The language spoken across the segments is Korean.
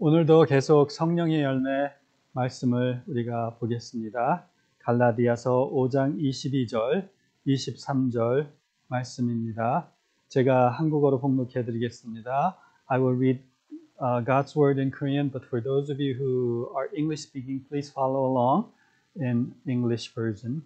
오늘도 계속 성령의 열매 말씀을 우리가 보겠습니다. 갈라디아서 5장 22절, 23절 말씀입니다. 제가 한국어로 봉독해 드리겠습니다. I will read uh, God's word in Korean, but for those of you who are English speaking, please follow along in English version.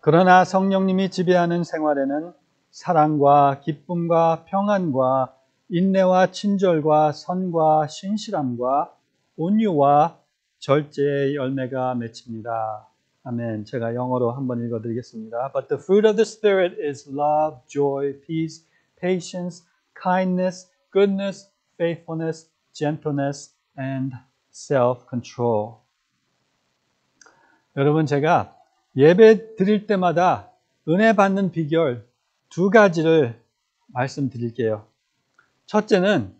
그러나 성령님이 지배하는 생활에는 사랑과 기쁨과 평안과 인내와 친절과 선과 신실함과 온유와 절제의 열매가 맺힙니다. 아멘. 제가 영어로 한번 읽어드리겠습니다. But the fruit of the Spirit is love, joy, peace, patience, kindness, goodness, faithfulness, gentleness, and self-control. 여러분, 제가 예배 드릴 때마다 은혜 받는 비결 두 가지를 말씀드릴게요. 첫째는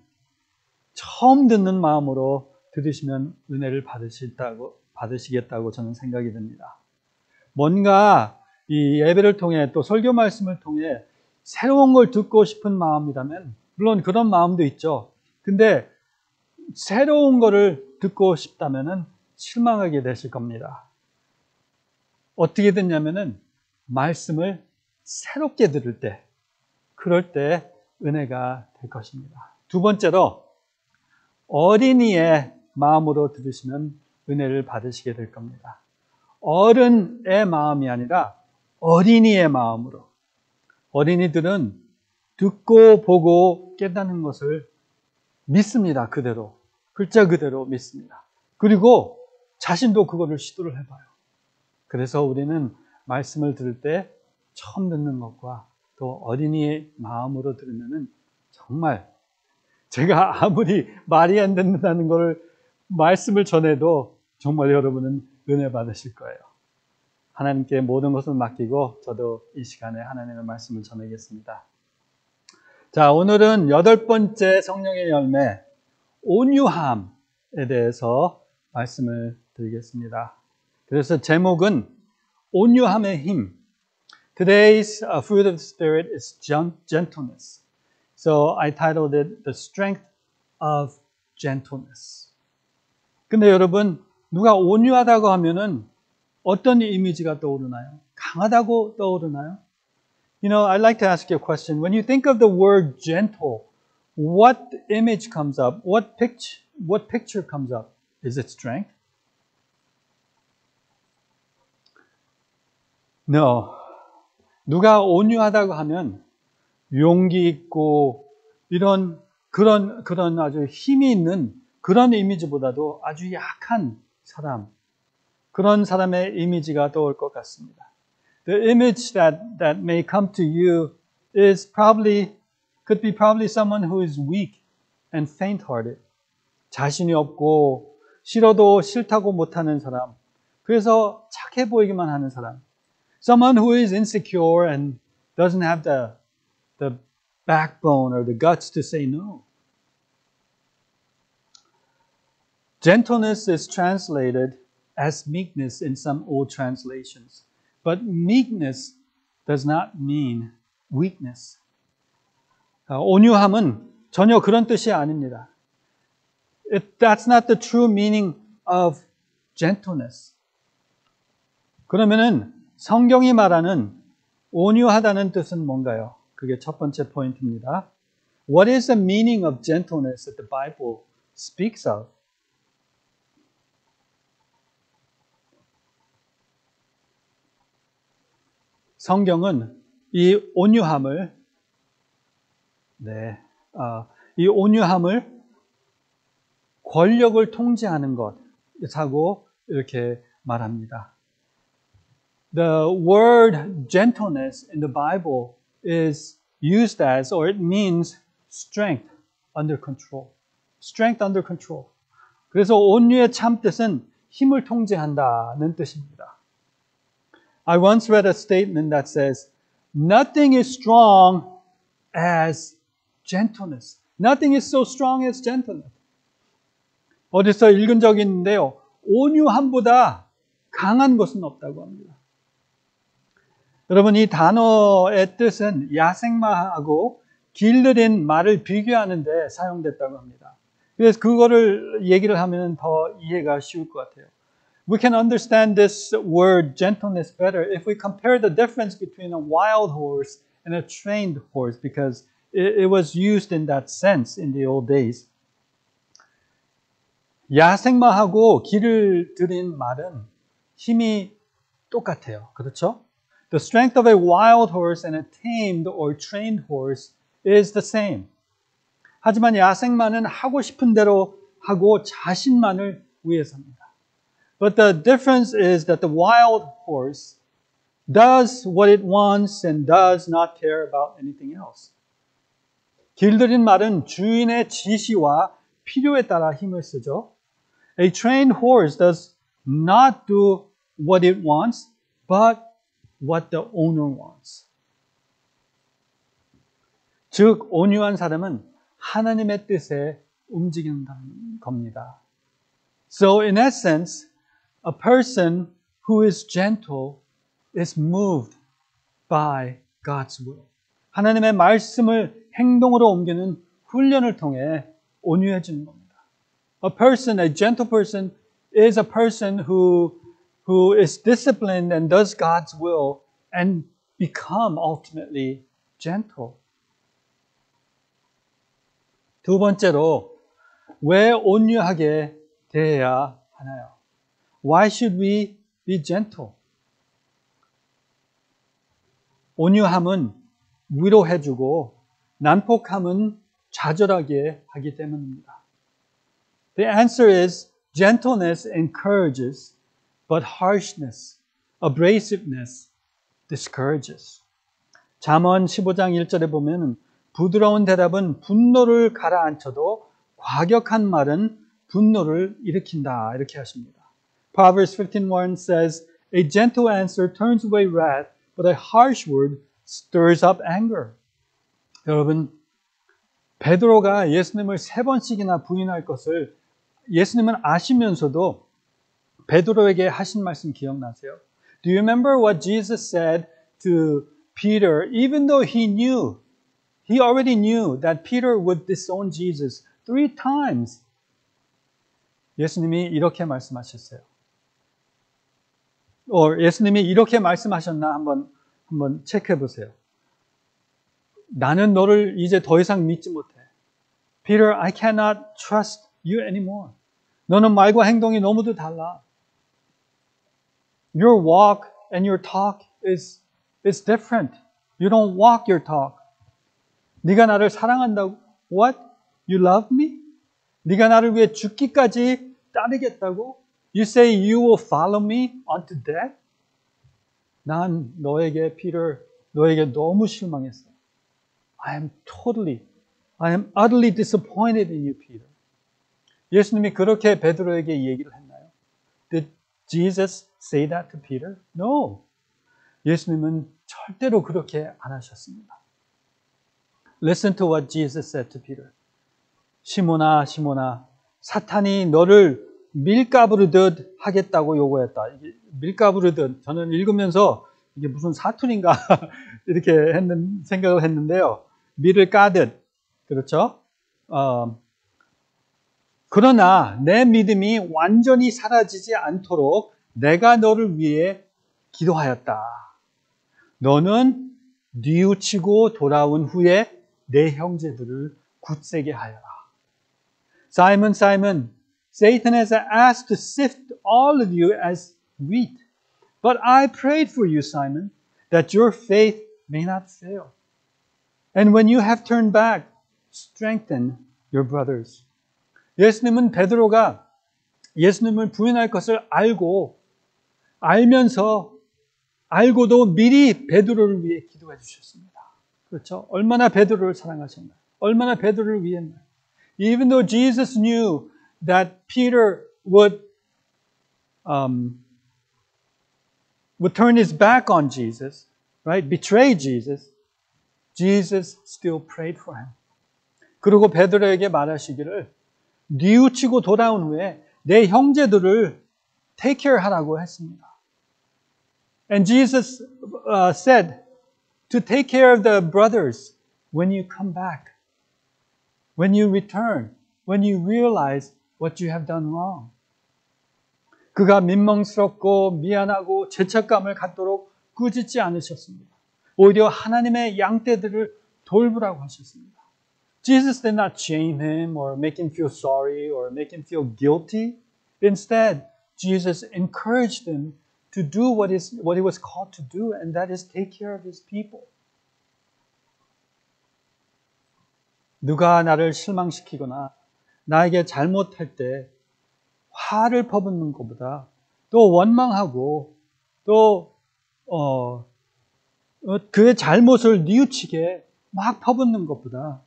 처음 듣는 마음으로 들으시면 은혜를 받으시다고, 받으시겠다고 저는 생각이 듭니다. 뭔가 이 예배를 통해 또 설교 말씀을 통해 새로운 걸 듣고 싶은 마음이라면 물론 그런 마음도 있죠. 근데 새로운 거를 듣고 싶다면 실망하게 되실 겁니다. 어떻게 됐냐면은 말씀을 새롭게 들을 때 그럴 때 은혜가 될 것입니다. 두 번째로 어린이의 마음으로 들으시면 은혜를 받으시게 될 겁니다. 어른의 마음이 아니라 어린이의 마음으로. 어린이들은 듣고 보고 깨닫는 것을 믿습니다. 그대로. 글자 그대로 믿습니다. 그리고 자신도 그거를 시도를 해봐요. 그래서 우리는 말씀을 들을 때 처음 듣는 것과 또 어린이의 마음으로 들으면은 정말 제가 아무리 말이 안 된다는 것을 말씀을 전해도 정말 여러분은 은혜 받으실 거예요. 하나님께 모든 것을 맡기고 저도 이 시간에 하나님의 말씀을 전하겠습니다. 자, 오늘은 여덟 번째 성령의 열매, 온유함에 대해서 말씀을 드리겠습니다. 그래서 제목은 온유함의 힘, Today's uh, fruit of the Spirit is gentleness. So I titled it The Strength of Gentleness. 근데 여러분, 누가 온유하다고 하면은 어떤 이미지가 떠오르나요? 강하다고 떠오르나요? You know, I'd like to ask you a question. When you think of the word gentle, what image comes up? What picture, what picture comes up? Is it strength? No. 누가 온유하다고 하면 용기 있고 이런 그런 그런 아주 힘이 있는 그런 이미지보다도 아주 약한 사람 그런 사람의 이미지가 떠올 것 같습니다. The image that that may come to you is probably could be probably someone who is weak and faint-hearted. 자신이 없고 싫어도 싫다고 못하는 사람. 그래서 착해 보이기만 하는 사람. Someone who is insecure and doesn't have the, the backbone or the guts to say no. Gentleness is translated as meekness in some old translations, but meekness does not mean weakness. 온유함은 전혀 그런 뜻이 아닙니다. It, that's not the true meaning of gentleness. 그러면은 성경이 말하는 온유하다는 뜻은 뭔가요? 그게 첫 번째 포인트입니다. What is the meaning of gentleness that the Bible speaks of? 성경은 이 온유함을 네, 어, 이 온유함을 권력을 통제하는 것이라고 이렇게 말합니다. The word gentleness in the Bible is used as, or it means strength under control. strength under control. 그래서 온유의 참 뜻은 힘을 통제한다는 뜻입니다. I once read a statement that says, Nothing is strong as gentleness. Nothing is so strong as gentleness. 어디서 읽은 적이 있는데요. 온유함보다 강한 것은 없다고 합니다. 여러분 이 단어의 뜻은 야생마하고 길들인 말을 비교하는데 사용됐다고 합니다. 그래서 그거를 얘기를 하면 더 이해가 쉬울 것 같아요. We can understand this word gentleness better if we compare the difference between a wild horse and a trained horse because it, was used in that sense in the old days. 야생마하고 길을 들인 말은 힘이 똑같아요. 그렇죠? The strength of a wild horse and a tamed or trained horse is the same. 하지만 야생마는 하고 싶은 대로 하고 자신만을 위해서입니다. But the difference is that the wild horse does what it wants and does not care about anything else. 길들인 말은 주인의 지시와 필요에 따라 힘을 쓰죠. A trained horse does not do what it wants, but what the owner wants. 즉, 온유한 사람은 하나님의 뜻에 움직인다는 겁니다. So, in essence, a person who is gentle is moved by God's will. 하나님의 말씀을 행동으로 옮기는 훈련을 통해 온유해지는 겁니다. A person, a gentle person, is a person who, who is disciplined and does God's will and become ultimately gentle. 두 번째로, 왜 온유하게 대해야 하나요? Why should we be gentle? 온유함은 위로해주고 난폭함은 좌절하게 하기 때문입니다. The answer is gentleness encourages, but harshness, abrasiveness discourages. 잠언 15장 1절에 보면 부드러운 대답은 분노를 가라앉혀도 과격한 말은 분노를 일으킨다 이렇게 하십니다. Proverbs 15:1 says, "A gentle answer turns away wrath, but a harsh word stirs up anger." 여러분, 베드로가 예수님을 세 번씩이나 부인할 것을 예수님은 아시면서도 베드로에게 하신 말씀 기억나세요? Do you remember what Jesus said to Peter even though he knew he already knew that Peter would disown Jesus three times? 예수님이 이렇게 말씀하셨어요. 어, 예수님이 이렇게 말씀하셨나 한번 한번 체크해 보세요. 나는 너를 이제 더 이상 믿지 못해. Peter, I cannot trust you anymore. 너는 말과 행동이 너무도 달라. Your walk and your talk is is different. You don't walk your talk. 네가 나를 사랑한다고? What? You love me? 네가 나를 위해 죽기까지 따르겠다고? You say you will follow me unto death? 난 너에게 Peter 너에게 너무 실망했어. I am totally, I am utterly disappointed in you, Peter. 예수님이 그렇게 베드로에게 얘기를 했나요? Jesus say that to Peter? No. 예수님은 절대로 그렇게 안 하셨습니다. Listen to what Jesus said to Peter. 시모나, 시모나, 사탄이 너를 밀가부르듯 하겠다고 요구했다. 밀가부르듯 저는 읽으면서 이게 무슨 사투리인가 이렇게 했는 생각을 했는데요. 밀을 까듯 그렇죠? 어, 그러나 내 믿음이 완전히 사라지지 않도록 내가 너를 위해 기도하였다. 너는 뉘우치고 돌아온 후에 내 형제들을 굳세게 하여라. 사이먼 사이먼 Satan has asked to sift all of you as wheat. But I prayed for you, Simon, that your faith may not fail. And when you have turned back, strengthen your brothers. 예수님은 베드로가 예수님을 부인할 것을 알고 알면서 알고도 미리 베드로를 위해 기도해 주셨습니다. 그렇죠? 얼마나 베드로를 사랑하셨나요? 얼마나 베드로를 위했나요? Even though Jesus knew that Peter would um, would turn his back on Jesus, right? Betray Jesus. Jesus still prayed for him. 그리고 베드로에게 말하시기를 뉘우치고 돌아온 후에 내 형제들을 take care 하라고 했습니다. And Jesus uh, said to take care of the brothers when you come back, when you return, when you realize what you have done wrong. 그가 민망스럽고 미안하고 죄책감을 갖도록 꾸짖지 않으셨습니다. 오히려 하나님의 양떼들을 돌보라고 하셨습니다. Jesus did not shame him or make him feel sorry or make him feel guilty. Instead, Jesus encouraged him to do what, is, what he was called to do, and that is take care of his people. 누가 나를 실망시키거나 나에게 잘못할 때 화를 퍼붓는 것보다 또 원망하고 또 어, 그의 잘못을 뉘우치게 막 퍼붓는 것보다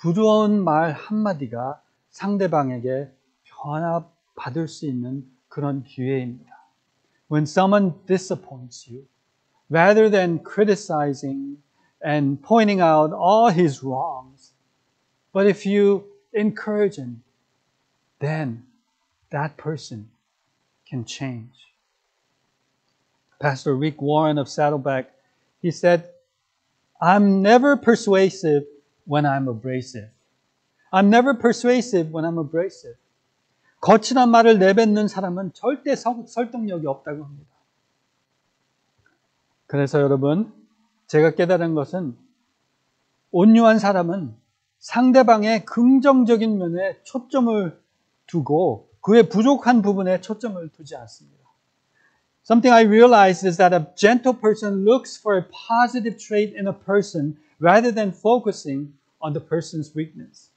부드러운 말 한마디가 상대방에게 변화 받을 수 있는 그런 기회입니다. When someone disappoints you, rather than criticizing and pointing out all his wrongs, but if you encourage him, then that person can change. Pastor Rick Warren of Saddleback, he said, I'm never persuasive when I'm abrasive. I'm never persuasive when I'm abrasive. 거친한 말을 내뱉는 사람은 절대 설득력이 없다고 합니다. 그래서 여러분, 제가 깨달은 것은 온유한 사람은 상대방의 긍정적인 면에 초점을 두고 그의 부족한 부분에 초점을 두지 않습니다. Something I realized is that a gentle person looks for a positive trait in a person rather than focusing on the person's weakness.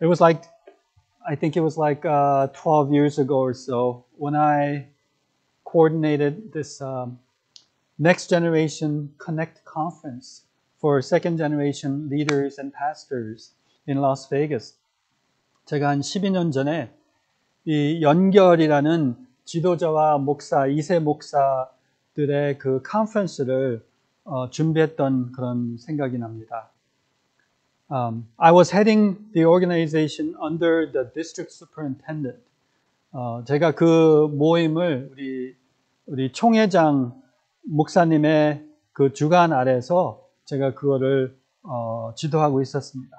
It was like, I think it was like uh, 12 years ago or so when I coordinated this um, Next Generation Connect conference for second generation leaders and pastors in Las Vegas. 제가 한 12년 전에 이 연결이라는 지도자와 목사, 2세 목사들의 그 컨퍼런스를 어, 준비했던 그런 생각이 납니다. Um, I was heading the organization under the district superintendent. 어, 제가 그 모임을 우리 우리 총회장 목사님의 그 주관 아래서 제가 그거를 어, 지도하고 있었습니다.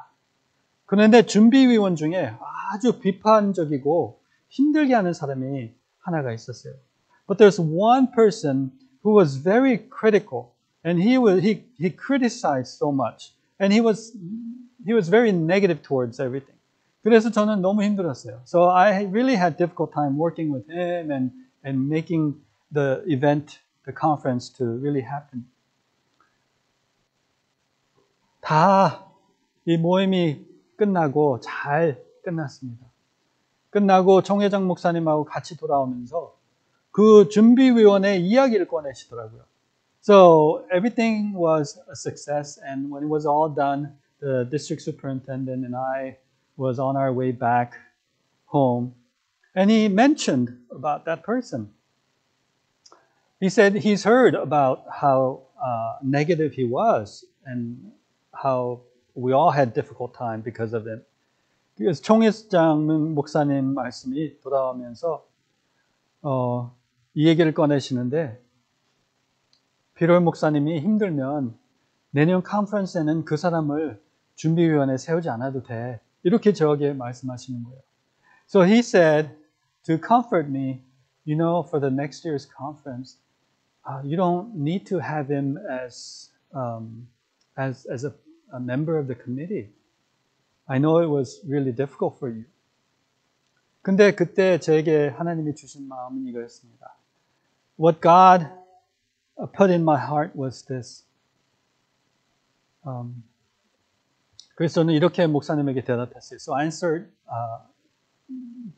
그런데 준비위원 중에 아주 비판적이고 힘들게 하는 사람이 하나가 있었어요. But there's one person who was very critical and he was he he criticized so much and he was he was very negative towards everything. 그래서 저는 너무 힘들었어요. So I really had difficult time working with him and and making the event, the conference to really happen. 다 이 모임이 끝나고 잘 끝났습니다. 끝나고 총회장 목사님하고 같이 돌아오면서 그 준비위원회 이야기를 꺼내시더라고요. So everything was a success, and when it was all done, the district superintendent and I was on our way back home, and he mentioned about that person. He said he's heard about how uh, negative he was and how we all had difficult time because of it. 그래서 총회장 목사님 말씀이 돌아오면서 어, 이 얘기를 꺼내시는데 비롤 목사님이 힘들면 내년 컨퍼런스에는 그 사람을 준비위원회에 세우지 않아도 돼. 이렇게 저에게 말씀하시는 거예요. So he said to comfort me, you know, for the next year's conference, uh, you don't need to have him as um, as as a, a member of the committee. I know it was really difficult for you. 근데 그때 저에게 하나님이 주신 마음은 이거였습니다. What God put in my heart was this. Um, 그래서 저는 이렇게 목사님에게 대답했어요. So I answered uh,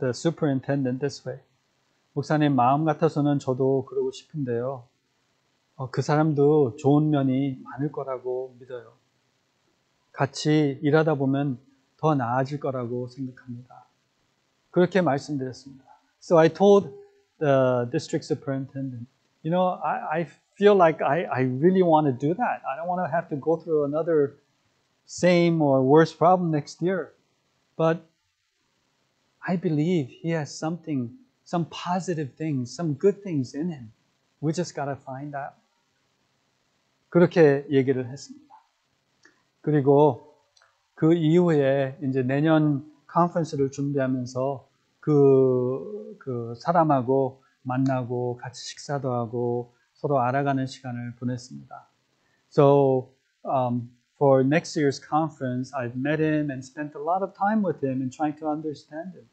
the superintendent this way. 목사님 마음 같아서는 저도 그러고 싶은데요. 어, 그 사람도 좋은 면이 많을 거라고 믿어요. 같이 일하다 보면 더 나아질 거라고 생각합니다. 그렇게 말씀드렸습니다. So I told the district superintendent, you know, I, I feel like I, I really want to do that. I don't want to have to go through another same or worse problem next year. But I believe he has something, some positive things, some good things in him. We just got to find out. 그렇게 얘기를 했습니다. 그리고 그 이후에 이제 내년 컨퍼런스를 준비하면서 그, 그 사람하고 만나고 같이 식사도 하고 서로 알아가는 시간을 보냈습니다. So um, for next year's conference, I've met him and spent a lot of time with him and trying to understand him.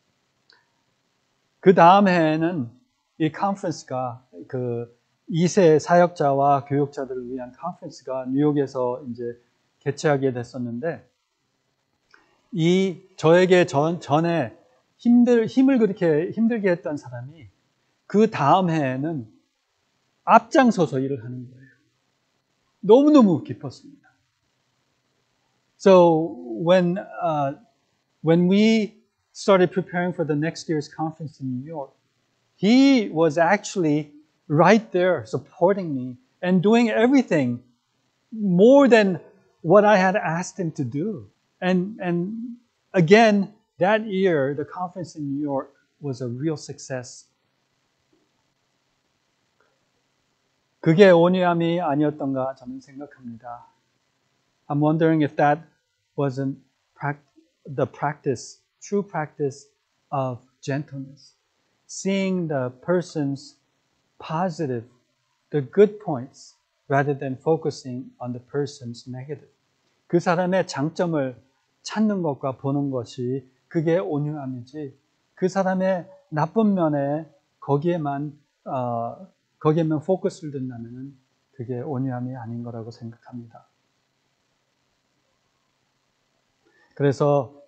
그 다음 해에는 이 컨퍼런스가 그 2세 사역자와 교육자들을 위한 컨퍼런스가 뉴욕에서 이제 개최하게 됐었는데 이 저에게 전, 전에 힘들, 힘을 그렇게 힘들게 했던 사람이 그 다음 해에는 앞장서서 일을 하는 거예요. 너무너무 기뻤습니다. So when uh, when we started preparing for the next year's conference in New York, he was actually right there supporting me and doing everything more than what I had asked him to do. And and again, that year the conference in New York was a real success. 그게 온유함이 아니었던가 저는 생각합니다. I'm wondering if that wasn't the practice, true practice of gentleness. Seeing the person's positive, the good points, rather than focusing on the person's negative. 그 사람의 장점을 찾는 것과 보는 것이 그게 온유함이지 그 사람의 나쁜 면에 거기에만 어, 거기에만 포커스를 둔다면 그게 온유함이 아닌 거라고 생각합니다. 그래서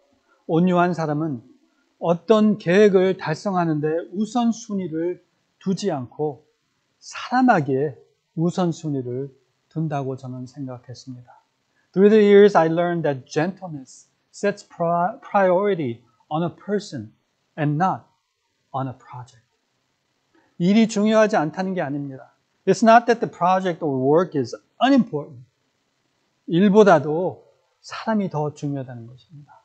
온유한 사람은 어떤 계획을 달성하는데 우선순위를 두지 않고 사람에게 우선순위를 둔다고 저는 생각했습니다. Through the years, I learned that gentleness sets priority on a person and not on a project. 일이 중요하지 않다는 게 아닙니다. It's not that the project or work is unimportant. 일보다도 사람이 더 중요하다는 것입니다.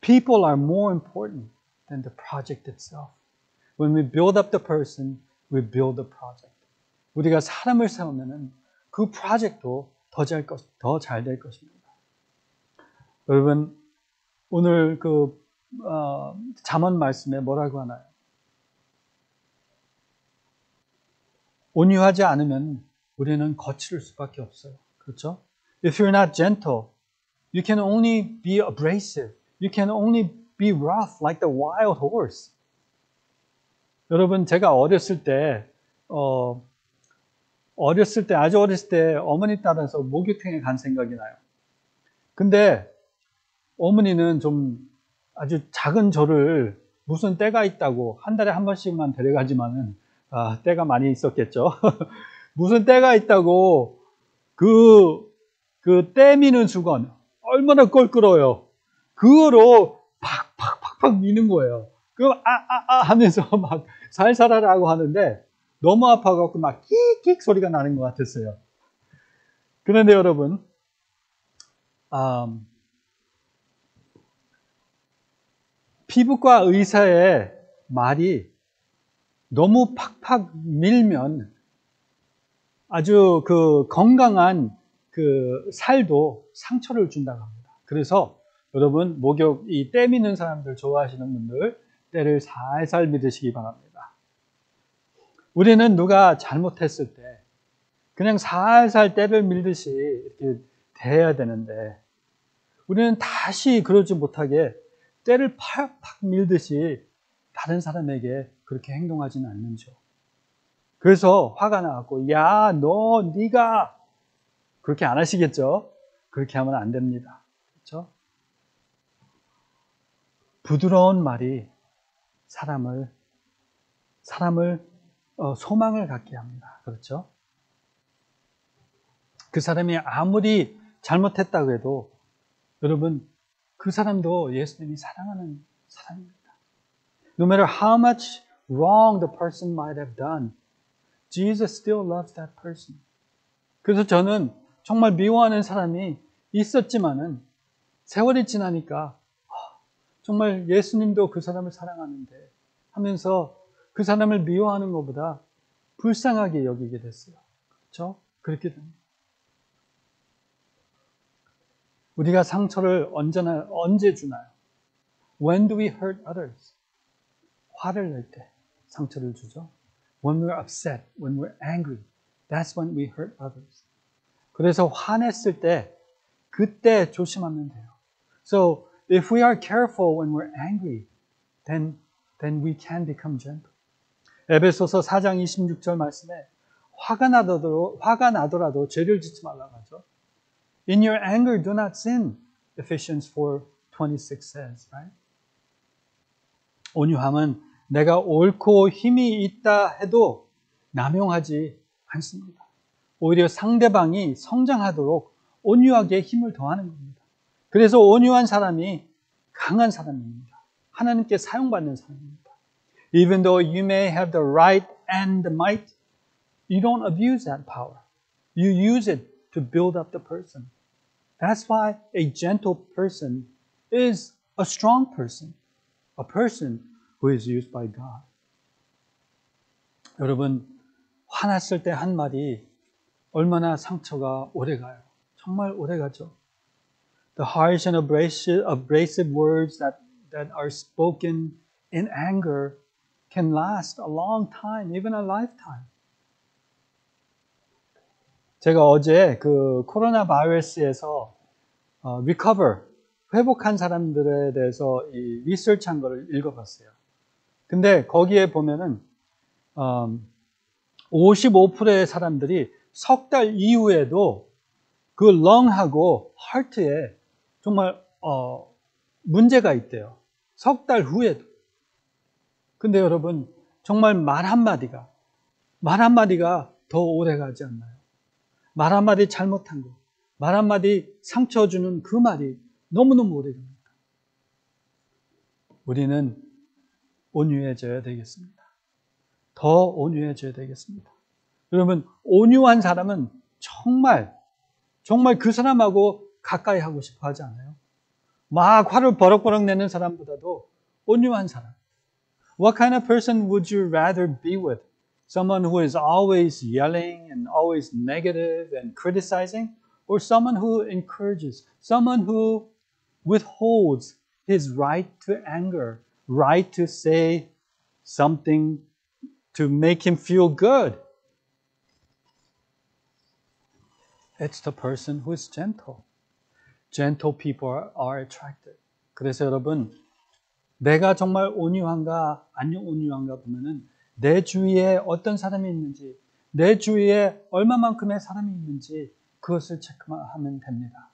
People are more important than the project itself. When we build up the person, we build the project. 우리가 사람을 세우면은 그 프로젝트도 더 잘 것, 더 잘 될 것입니다. 여러분, 오늘 그, 어, 잠언 말씀에 뭐라고 하나요? 온유하지 않으면 우리는 거칠 수밖에 없어요. 그렇죠? If you're not gentle, you can only be abrasive. You can only be rough like the wild horse. 여러분, 제가 어렸을 때, 어, 어렸을 때, 아주 어렸을 때 어머니 따라서 목욕탕에 간 생각이 나요. 근데 어머니는 좀 아주 작은 저를 무슨 때가 있다고 한 달에 한 번씩만 데려가지만은 아, 때가 많이 있었겠죠. 무슨 때가 있다고 그, 그 때 미는 수건 얼마나 껄끄러워요. 그거로 팍팍팍팍 미는 거예요. 그럼 아, 아, 아 하면서 막 살살하라고 하는데 너무 아파갖고 막 끽끽 소리가 나는 것 같았어요. 그런데 여러분, 음, 피부과 의사의 말이 너무 팍팍 밀면 아주 그 건강한 그 살도 상처를 준다고 합니다. 그래서 여러분 목욕 이 때 미는 사람들 좋아하시는 분들 때를 살살 믿으시기 바랍니다. 우리는 누가 잘못했을 때 그냥 살살 때를 밀듯이 이렇게 대해야 되는데 우리는 다시 그러지 못하게 때를 팍팍 밀듯이 다른 사람에게 그렇게 행동하지는 않는 죠. 그래서 화가 나갖고 야 너 네가 그렇게 안 하시겠죠? 그렇게 하면 안 됩니다. 그렇죠? 부드러운 말이 사람을 사람을 어, 소망을 갖게 합니다. 그렇죠? 그 사람이 아무리 잘못했다고 해도 여러분 그 사람도 예수님이 사랑하는 사람입니다. No matter how much wrong the person might have done, Jesus still loves that person. 그래서 저는 정말 미워하는 사람이 있었지만은 세월이 지나니까 정말 예수님도 그 사람을 사랑하는데 하면서 그 사람을 미워하는 것보다 불쌍하게 여기게 됐어요. 그렇죠? 그렇게 됩니다. 우리가 상처를 언제나, 언제 주나요? When do we hurt others? 화를 낼 때 상처를 주죠. When we're upset, when we're angry, that's when we hurt others. 그래서 화냈을 때 그때 조심하면 돼요. So if we are careful when we're angry, then then we can become gentle. 에베소서 4장 26절 말씀에 화가 나더라도 화가 나더라도 죄를 짓지 말라고 하죠. In your anger do not sin. Ephesians 4:26 says, right? 온유함은 내가 옳고 힘이 있다 해도 남용하지 않습니다. 오히려 상대방이 성장하도록 온유하게 힘을 더하는 겁니다. 그래서 온유한 사람이 강한 사람입니다. 하나님께 사용받는 사람입니다. Even though you may have the right and the might, you don't abuse that power. You use it to build up the person. That's why a gentle person is a strong person, a person who is used by God. 여러분, 화났을 때 한 말이 얼마나 상처가 오래 가요. 정말 오래 가죠. The harsh and abrasive, abrasive words that, that are spoken in anger can last a long time, even a lifetime. 제가 어제 그 코로나 바이러스에서 어, recover, 회복한 사람들에 대해서 이 리서치한 거를 읽어봤어요. 근데 거기에 보면은 음, 55%의 사람들이 석 달 이후에도 그 렁하고 하트에 정말 어, 문제가 있대요. 석 달 후에도. 근데 여러분 정말 말 한마디가 말 한마디가 더 오래 가지 않나요? 말 한마디 잘못한 거, 말 한마디 상처 주는 그 말이 너무너무 오래 갑니다. 우리는 온유해져야 되겠습니다. 더 온유해져야 되겠습니다. 여러분, 온유한 사람은 정말, 정말 그 사람하고 가까이 하고 싶어 하지 않아요? 막 화를 버럭버럭 내는 사람보다도 온유한 사람. What kind of person would you rather be with? Someone who is always yelling and always negative and criticizing? Or someone who encourages? Someone who withholds his right to anger, right to say something to make him feel good? It's the person who is gentle. Gentle people are, are attracted. 그래서 여러분, 내가 정말 온유한가, 안 온유한가 보면은 내 주위에 어떤 사람이 있는지, 내 주위에 얼마만큼의 사람이 있는지 그것을 체크하면 됩니다.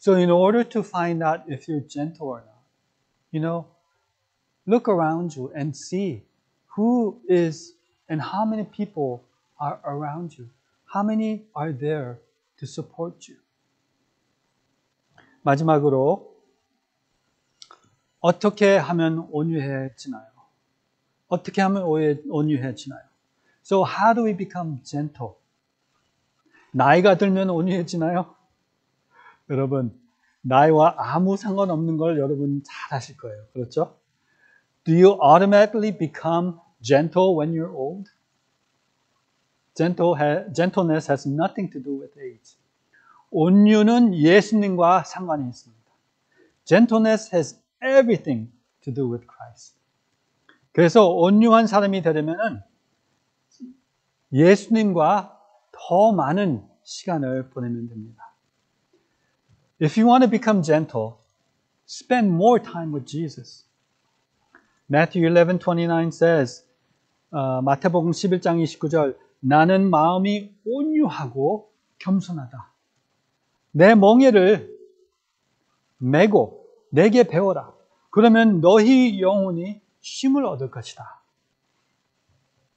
So in order to find out if you're gentle or not, you know, look around you and see who is and how many people are around you. How many are there to support you? 마지막으로 어떻게 하면 온유해지나요? 어떻게 하면 온유해지나요? So how do we become gentle? 나이가 들면 온유해지나요? 여러분, 나이와 아무 상관없는 걸 여러분 잘 아실 거예요. 그렇죠? Do you automatically become gentle when you're old? Gentle ha, gentleness has nothing to do with age. 온유는 예수님과 상관이 있습니다. Gentleness has everything to do with Christ. 그래서 온유한 사람이 되려면은 예수님과 더 많은 시간을 보내면 됩니다. If you want to become gentle, spend more time with Jesus. Matthew 11:29 says, 어, 마태복음 11장 29절, 나는 마음이 온유하고 겸손하다. 내 멍에를 메고 내게 배워라. 그러면 너희 영혼이 쉼을 얻을 것이다.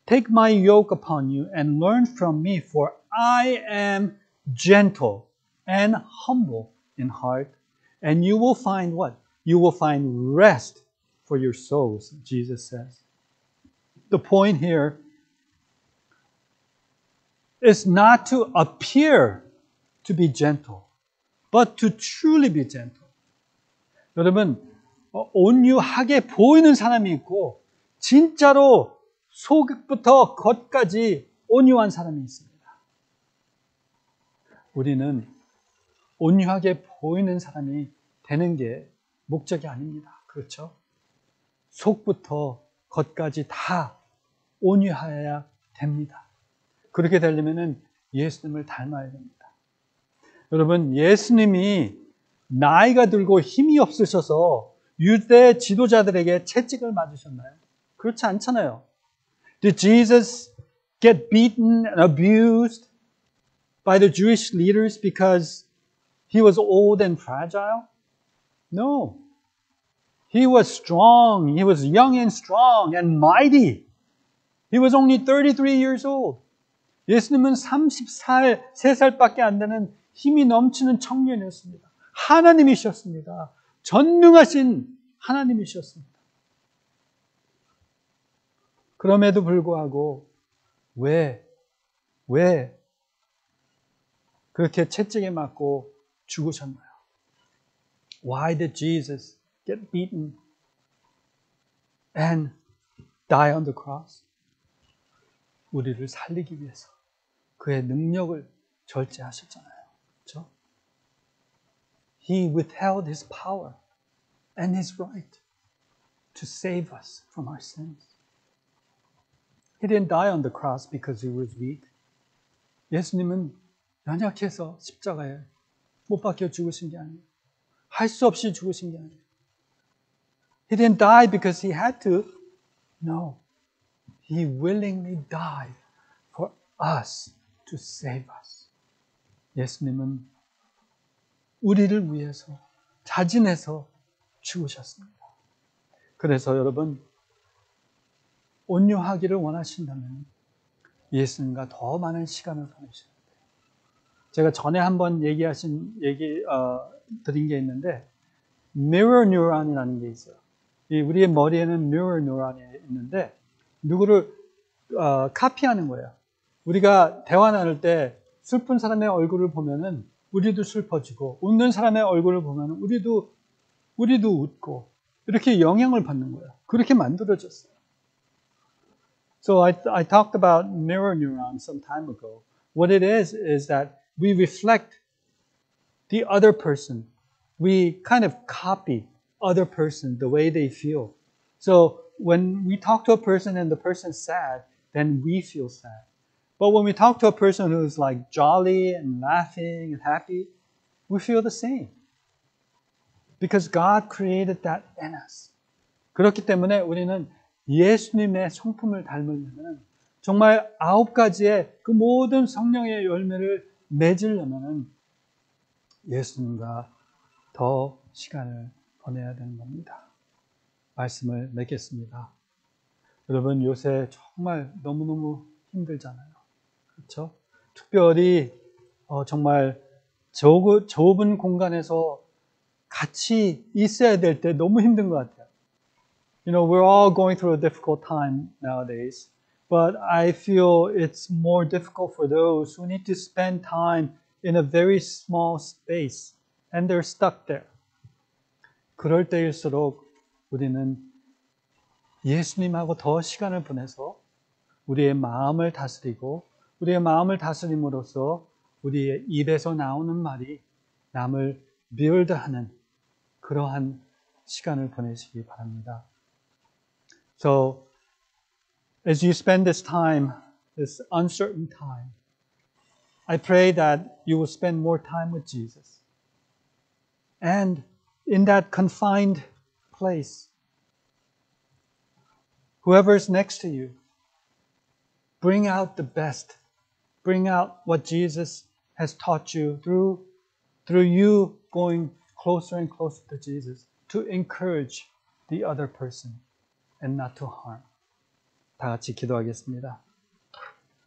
Take my yoke upon you and learn from me, for I am gentle and humble in heart, and you will find what? You will find rest for your souls, Jesus says. The point here is not to appear to be gentle, but to truly be gentle. 여러분, 온유하게 보이는 사람이 있고, 진짜로 속부터 겉까지 온유한 사람이 있습니다. 우리는 온유하게 보이는 사람이 되는 게 목적이 아닙니다. 그렇죠? 속부터 겉까지 다 온유하여야 됩니다. 그렇게 되려면 예수님을 닮아야 됩니다. 여러분, 예수님이 나이가 들고 힘이 없으셔서 유대 지도자들에게 채찍을 맞으셨나요? 그렇지 않잖아요. Did Jesus get beaten and abused by the Jewish leaders because he was old and fragile? No. He was strong. He was young and strong and mighty. He was only 33 years old. 예수님은 30살, 3살밖에 안 되는 힘이 넘치는 청년이었습니다. 하나님이셨습니다. 전능하신 하나님이셨습니다. 그럼에도 불구하고 왜, 왜 그렇게 채찍에 맞고 죽으셨나요? Why did Jesus get beaten and die on the cross? 우리를 살리기 위해서 그의 능력을 절제하셨잖아요. 그렇죠? He withheld his power and his right to save us from our sins. He didn't die on the cross because he was weak. 예수님은 연약해서 십자가에 못 박혀 죽으신 게 아니에요. 할 수 없이 죽으신 게 아니에요. He didn't die because he had to. No. He willingly died for us to save us. 예수님은 우리를 위해서 자진해서 죽으셨습니다. 그래서 여러분 온유하기를 원하신다면 예수님과 더 많은 시간을 보내셔야 돼요. 제가 전에 한번 얘기하신 얘기 어, 드린 게 있는데 mirror neuron이라는 게 있어요. 우리의 머리에는 mirror neuron이 있는데 누구를 어, 카피하는 거예요. 우리가 대화 나눌 때 슬픈 사람의 얼굴을 보면은 우리도 슬퍼지고 웃는 사람의 얼굴을 보면 우리도 우리도 웃고 이렇게 영향을 받는 거예요. 그렇게 만들어졌어요. So I, I talked about mirror neurons some time ago. What it is is that we reflect the other person. We kind of copy other person the way they feel. So when we talk to a person and the person's sad, then we feel sad. But when we talk to a person who's like jolly and laughing and happy, we feel the same. Because God created that in us. 그렇기 때문에 우리는 예수님의 성품을 닮으려면 정말 아홉 가지의 그 모든 성령의 열매를 맺으려면 예수님과 더 시간을 보내야 되는 겁니다. 말씀을 맺겠습니다. 여러분 요새 정말 너무너무 힘들잖아요. 그렇죠? 특별히 어, 정말 좁은, 좁은 공간에서 같이 있어야 될 때 너무 힘든 것 같아요. You know, we're all going through a difficult time nowadays, but I feel it's more difficult for those who need to spend time in a very small space and they're stuck there. 그럴 때일수록 우리는 예수님하고 더 시간을 보내서 우리의 마음을 다스리고 우리의 마음을 다스림으로써 우리의 입에서 나오는 말이 남을 빌드하는 그러한 시간을 보내시기 바랍니다. So, as you spend this time, this uncertain time, I pray that you will spend more time with Jesus. And in that confined place, whoever is next to you, bring out the best. Bring out what Jesus has taught you through, through you going closer and closer to Jesus to encourage the other person and not to harm. 다 같이 기도하겠습니다.